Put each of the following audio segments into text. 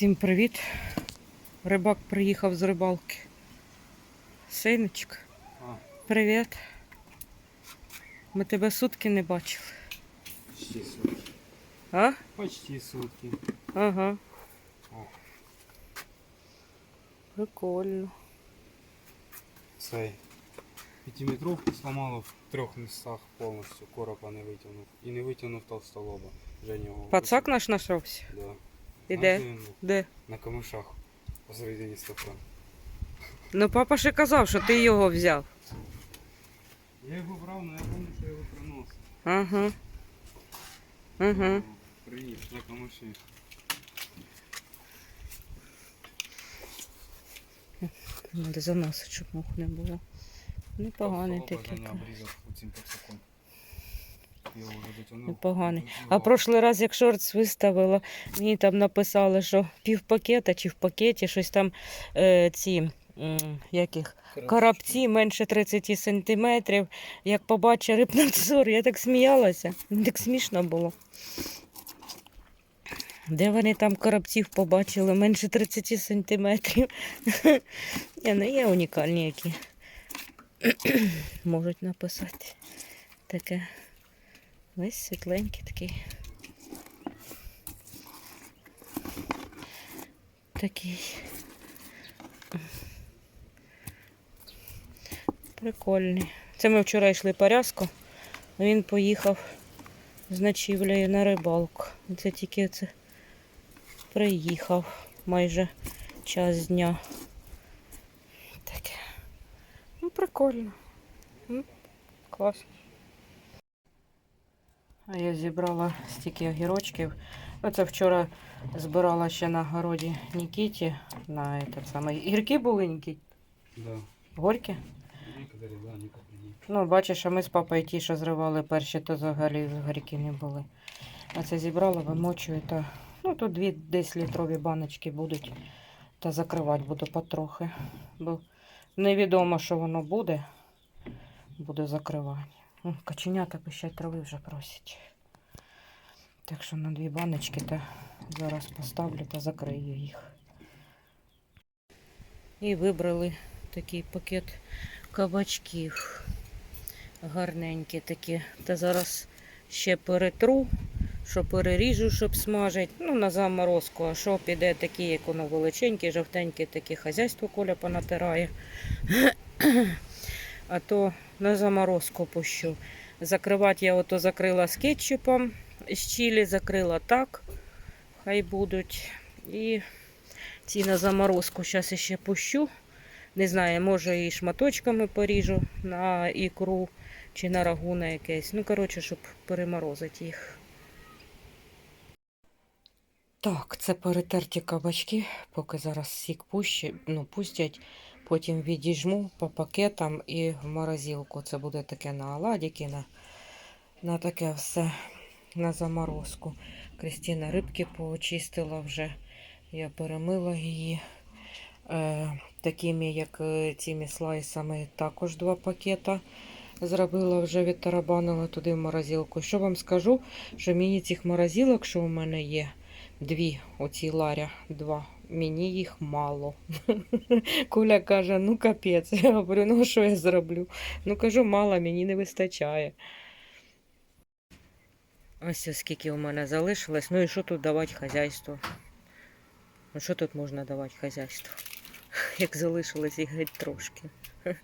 Всім привіт. Рибак приїхав з рибалки. Синочка, привіт. Ми тебе сутки не бачили. почти сутки. А? Почти сутки. Ага. О. Прикольно. Цей п'ятиметровку сломало в трьох містах повністю, коропа не витягнув. І не витягнув толстолоба. Женя його Пацак наш знайшовся. Да. І де? На зиму, Де? На камишах. Посередині стопа. Ну папа ще казав, що ти його взяв. Я його брав, але я пам'ятаю, що я його приносив. Ага. Ага. Приніс на камиші. Надо заносити, щоб мух не було. Непоганий такий. Женя обрізав цим пацаком. Я його вже дотягнув. Непоганий. А прошлий раз, як шортс виставила, мені там написали, що пів пакета чи в пакеті щось там е, ці м, яких коробці менше 30 сантиметрів. Як побачив рибнадзор, я так сміялася. Так смішно було. Де вони там коробців побачили менше 30 сантиметрів? Ні, ну є унікальні, які можуть написати таке. Весь світленький такий. Такий. Прикольний. Це ми вчора йшли по рязку, а він поїхав з ночівлею на рибалку. Це тільки це приїхав майже час дня. Таке. Ну, прикольно. Класно. А я зібрала стільки огірочків. Оце вчора збирала ще на городі Нікіті. На этот самий. Гірки були Нікіт? Да. Горькі? Некоторі, да, некоторі. Ну, бачиш, а ми з папою ті, що зривали перші, то взагалі горькі не були. А це зібрала, вимочую та. Ну, тут дві десь літрові баночки будуть. Та закривати буду потрохи. Бо невідомо, що воно буде. Буде закривання. М, Каченята пищать трави вже просять. Так що на дві баночки та зараз поставлю та закрию їх. І вибрали такий пакет кабачків. Гарненькі такі. Та зараз ще перетру, що переріжу, щоб смажити. Ну, на заморозку. А що піде такі, як воно величенькі, жовтенькі, такі хазяйство Коля понатирає. А то на заморозку пущу. Закривати я ото закрила з кетчупом, з чилі закрила так. Хай будуть. І ці на заморозку зараз ще пущу. Не знаю, може і шматочками поріжу на ікру чи на рагу на якесь. Ну, коротше, щоб переморозити їх. Так, це перетерті кабачки, поки зараз сік пущі, ну, пустять. Потім відіжму по пакетам і в морозилку. Це буде таке на оладіки, на, на таке все на заморозку. Крістіна рибки поочистила вже. Я перемила її. Е, такими, як е, цими слайсами, також два пакета. Зробила вже відтарабанила туди в морозилку. Що вам скажу, що мені цих морозилок, що у мене є, дві, оці ларя, два. Мені їх мало. Коля каже, ну капець. Я говорю, ну що я зроблю? Ну кажу, мало, мені не вистачає. Ось ось скільки у мене залишилось. Ну і що тут давати хазяйству? Ну що тут можна давати хазяйству? Як залишилось їх геть трошки.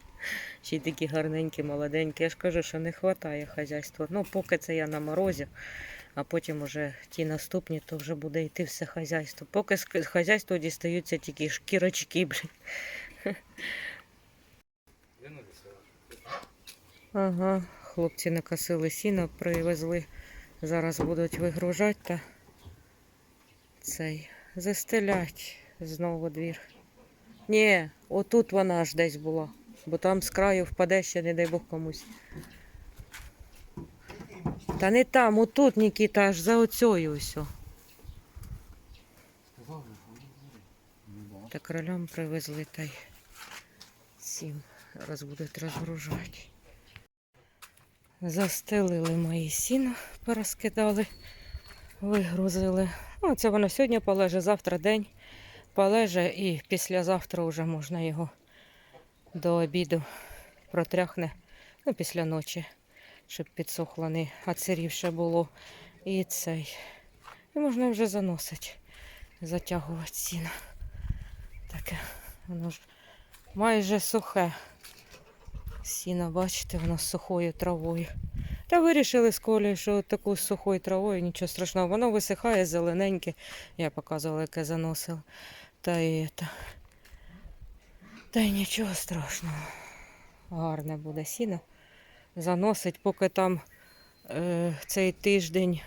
Ще й такі гарненькі, молоденькі. Я ж кажу, що не вистачає хазяйства. Ну, поки це я на морозі, а потім уже ті наступні, то вже буде йти все хазяйство. Поки з хазяйства дістаються тільки шкірочки, блін. Ага, хлопці накосили сіно, привезли. Зараз будуть вигружати та цей застелять знову двір. Ні, отут вона аж десь була, бо там з краю впаде ще, не дай Бог комусь. Та не там, отут, Нікіта, аж за оцею да. Та кролям привезли та й сім. Зараз будуть розгружати. Застелили мої сіно, порозкидали. Вигрузили. Ну, це воно сьогодні полеже, завтра день полеже і післязавтра вже можна його до обіду протряхне, ну, після ночі, щоб підсохло, не оцарівше було. І цей. І можна вже заносити, затягувати сіно. Таке, воно ж майже сухе. Сіно, бачите, воно сухою травою. Та вирішили з Колею, що таку сухою травою, нічого страшного. Воно висихає зелененьке. Я показувала, яке заносила. Та і та. Та й нічого страшного. Гарне буде сіно. Заносить, поки там е, цей тиждень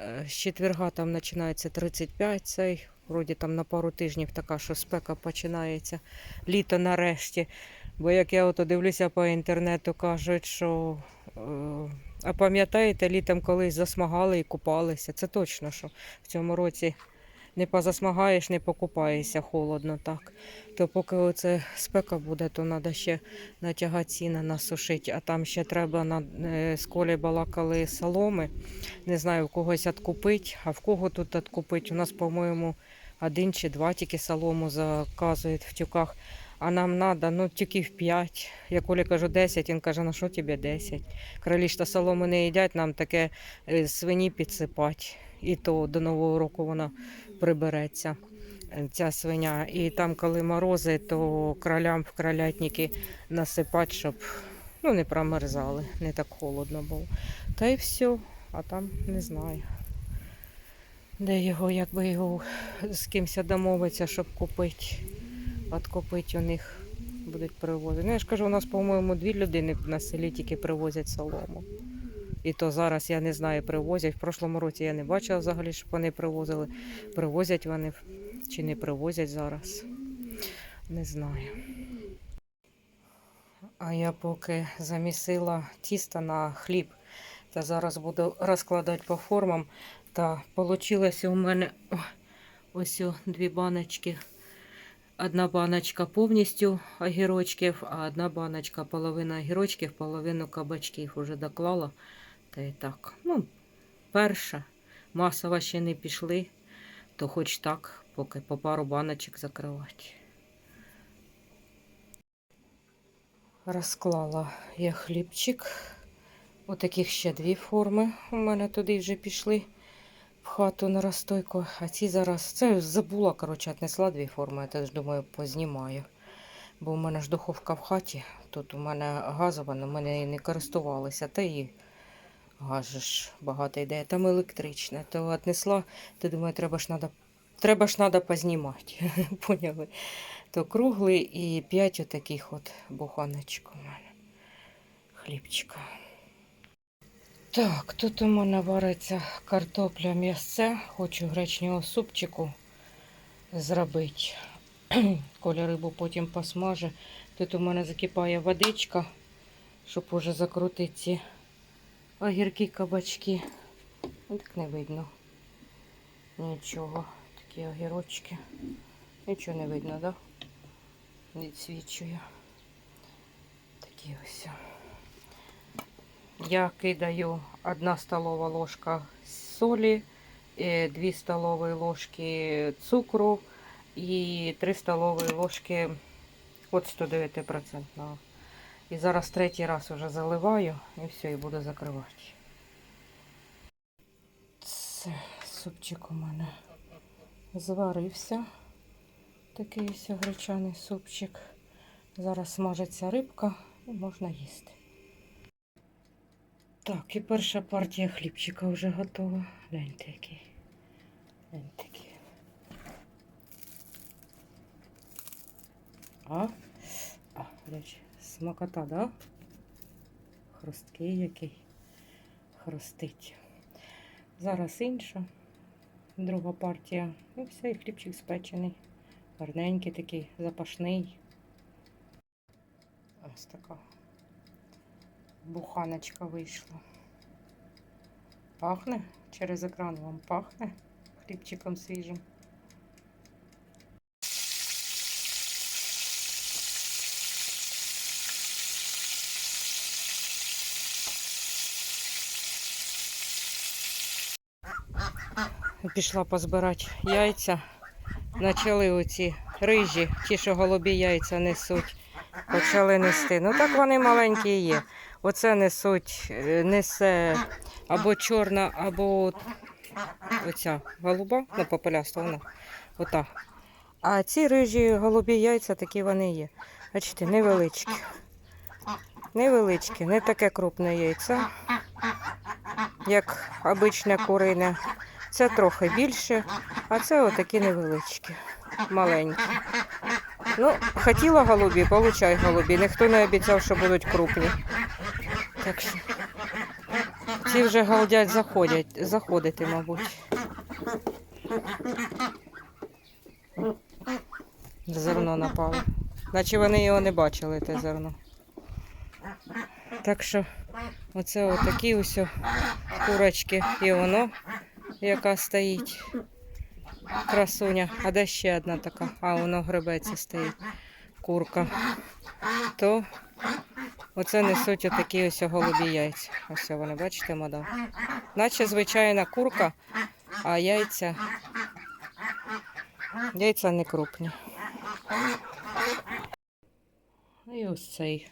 е, з четверга там починається 35, цей. Вроді там на пару тижнів така, що спека починається. Літо нарешті. Бо як я ото дивлюся по інтернету, кажуть, що е, а пам'ятаєте, літом колись засмагали і купалися. Це точно, що в цьому році не позасмагаєш, не покупаєшся холодно так. То поки оце спека буде, то треба ще натягати сіна насушити, а там ще треба на е, з колі балакали соломи. Не знаю, в когось відкупити, а в кого тут відкупити. У нас, по-моєму, один чи два тільки солому заказують в тюках. А нам треба, ну, тюків 5. Я Колі кажу 10, він каже, ну що тобі 10? Кролі та солому не їдять, нам таке е, свині підсипати. І то до Нового року вона прибереться, е, ця свиня. І там, коли морози, то кролям в кролятники насипати, щоб ну, не промерзали, не так холодно було. Та й все, а там не знаю. Де його, якби його з кимось домовитися, щоб купити. Откупити у них будуть привозити. Ну, я ж кажу, у нас, по-моєму, дві людини на селі тільки привозять солому. І то зараз я не знаю, привозять. В прошлому році я не бачила взагалі, щоб вони привозили. Привозять вони чи не привозять зараз. Не знаю. А я поки замісила тісто на хліб, та зараз буду розкладати по формам. Та вийшло у мене ось дві баночки. Одна баночка повністю огірочків, а одна баночка половина огірочків, половину кабачків уже доклала. Та і так. Ну, перша. Масово ще не пішли, то хоч так, поки по пару баночок закривати. Розклала я хлібчик. Отаких ще дві форми у мене туди вже пішли в хату на розстойку. А ці зараз. Це забула, коротше, отнесла дві форми, я теж думаю, познімаю. Бо у мене ж духовка в хаті. Тут у мене газова, але ми нею не користувалися. Та і газ же ж багато йде. Там електричне. То отнесла, то думаю, треба ж надо. Треба ж треба познімати. Поняли? То круглий і п'ять отаких от буханочок у мене. Хлібчика. Так, тут у мене вариться картопля м'ясце. Хочу гречнього супчику зробити. Коля рибу потім посмаже. Тут у мене закипає водичка, щоб уже закрутити огірки, кабачки. Так не видно. Нічого. Такі огірочки. Нічого не видно, так? Да? Відсвічує. Такі ось. Я кидаю 1 столова ложка солі, 2 столові ложки цукру і 3 столові ложки от 109%. І зараз третій раз вже заливаю і все, і буду закривати. Це супчик у мене зварився. Такий ось гречаний супчик. Зараз смажиться рибка і можна їсти. Так, і перша партія хлібчика вже готова. Гляньте який. Гляньте який. А? А, речі, смакота, да? Хрусткий який. Хрустить. Зараз інша. Друга партія. І все, і хлібчик спечений. Гарненький такий, запашний. Ось така буханочка вийшла. Пахне? Через екран вам пахне хлібчиком свіжим. Пішла позбирати яйця. Почали оці рижі, ті, що голубі яйця несуть, почали нести. Ну так вони маленькі є. Оце несуть, е, несе або чорна, або оця голуба, ну попеляста вона. Ота. А ці рижі голубі яйця такі вони є. Бачите, невеличкі. Невеличкі, не таке крупне яйце, як обичне курине. Це трохи більше, а це отакі невеличкі, маленькі. Ну, хотіла голубі, получай голубі. Ніхто не обіцяв, що будуть крупні. Так що ці вже галдять, заходять, заходити, мабуть. Зерно напало. Наче вони його не бачили, те зерно. Так що оце отакі ось курочки. І воно, яка стоїть. Красуня. А де ще одна така? А, воно гребеться стоїть. Курка. То оце несуть отакі ось голубі яйця. Ось вони, бачите, мадам. Наче звичайна курка, а яйця. Яйця не крупні. І ось цей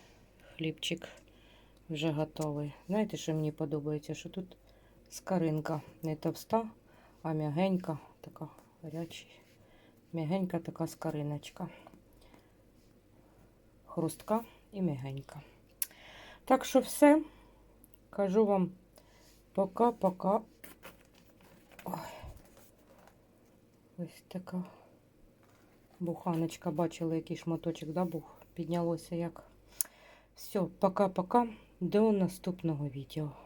хлібчик вже готовий. Знаєте, що мені подобається? Що тут скаринка не товста, а м'ягенька, така гаряча. М'ягенька така скариночка. Хрустка і м'ягенька. Так що все. Кажу вам пока-пока. Ось така буханочка. Бачили, який шматочок, да, бух? Піднялося як. Все, пока-пока. До наступного відео.